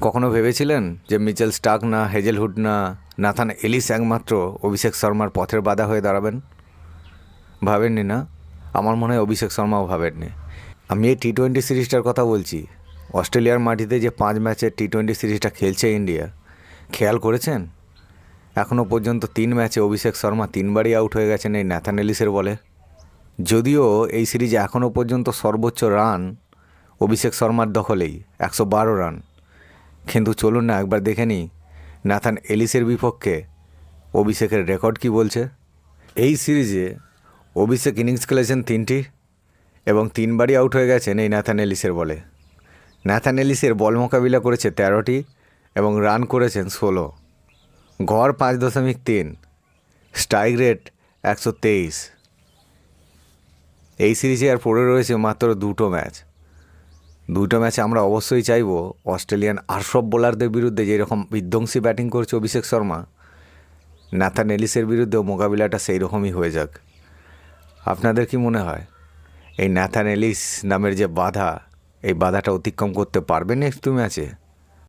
কখনো ভেবেছিলেন যে মিচেল স্টাক না হেজেলহুড না নাথান এলিস একমাত্র অভিষেক শর্মার পথের বাধা হয়ে দাঁড়াবেন? ভাবেননি না? আমার মনে হয় অভিষেক শর্মাও ভাবেননি। আমি এই টি টোয়েন্টি সিরিজটার কথা বলছি। অস্ট্রেলিয়ার মাটিতে যে পাঁচ ম্যাচের টি টোয়েন্টি সিরিজটা খেলছে ইন্ডিয়া, খেয়াল করেছেন? এখনও পর্যন্ত তিন ম্যাচে অভিষেক শর্মা তিনবারই আউট হয়ে গেছেন এই ন্যাথান এলিসের বলে। যদিও এই সিরিজে এখনও পর্যন্ত সর্বোচ্চ রান অভিষেক শর্মার দখলেই, একশো বারো রান। কিন্তু চলুন না, একবার দেখে নিই। নাথান এলিসের বিপক্ষে অভিষেকের রেকর্ড কি বলছে? এই সিরিজে অভিষেক ইনিংস খেলেছেন তিনটি এবং তিনবারই আউট হয়ে গেছেন এই ন্যাথান এলিসের বলে। ন্যাথান এলিসের বল মোকাবিলা করেছে তেরোটি এবং রান করেছেন ষোলো। গড় পাঁচ দশমিক তিন, স্ট্রাইক রেট একশো তেইশ। এই সিরিজে আর পড়ে রয়েছে মাত্র দুটো ম্যাচ। দুটো ম্যাচে আমরা অবশ্যই চাইব অস্ট্রেলিয়ান আরসব বোলারদের বিরুদ্ধে যেরকম বিধ্বংসী ব্যাটিং করছে অভিষেক শর্মা, নাথান এলিসের বিরুদ্ধেও মোকাবিলাটা সেই রকমই হয়ে যাক। আপনাদের কি মনে হয়? এই ন্যাথান এলিস নামের যে বাধা, এই বাধাটা অতিক্রম করতে পারবে নেক্সট দু ম্যাচে